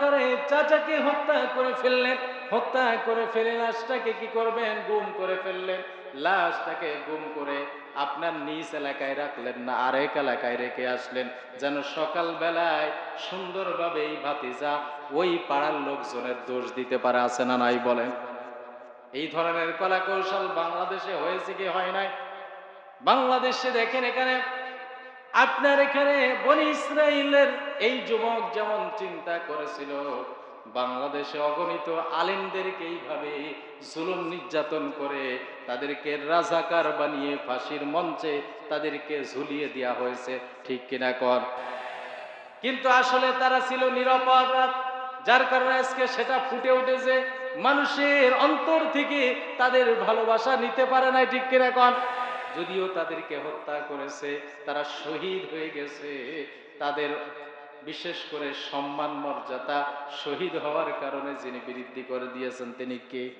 প্রকারে চাচাকে হত্যা করে ফেললেন। হত্যা করে ফেলে লাশটাকে কি করবেন? গুম করে ফেললেন। লাশটাকে গুম করে আপনার নিজ এলাকায় রাখলেন না, আরেক এলাকায় রেখে আসলেন। যেন সকাল বেলায় সুন্দরভাবে এই ভাতিজা ওই পাড়ার লোকজনের দোষ দিতে পারে, আছে না নাই বলেন? এই ধরনের কলা কৌশল বাংলাদেশে হয়েছে কি হয় নাই? বাংলাদেশে দেখেন এখানে আপনার এখানে বনি ইসরায়েলের এই যুবক যেমন চিন্তা করেছিল, বাংলাদেশে অগণিত আলেমদেরকে এইভাবে জুলুম নির্যাতন করে তাদেরকে রাজাকার বানিয়ে ফাঁসির মঞ্চে তাদেরকে ঝুলিয়ে দেওয়া হয়েছে, ঠিক কিনা কর? কিন্তু আসলে তারা ছিল নিরপরাধ যার কারণে আজকে সেটা ফুটে উঠেছে। মানুষের অন্তর থেকে তাদের ভালোবাসা নিতে পারে না ঠিক কিনা কন যদিও তাদেরকে হত্যা করেছে, তারা শহীদ হয়ে গেছে। তাদের বিশেষ করে সম্মান, মর্যাদা শহীদ হওয়ার কারণে যিনি বৃদ্ধি করে দিয়েছেন, তিনি কে?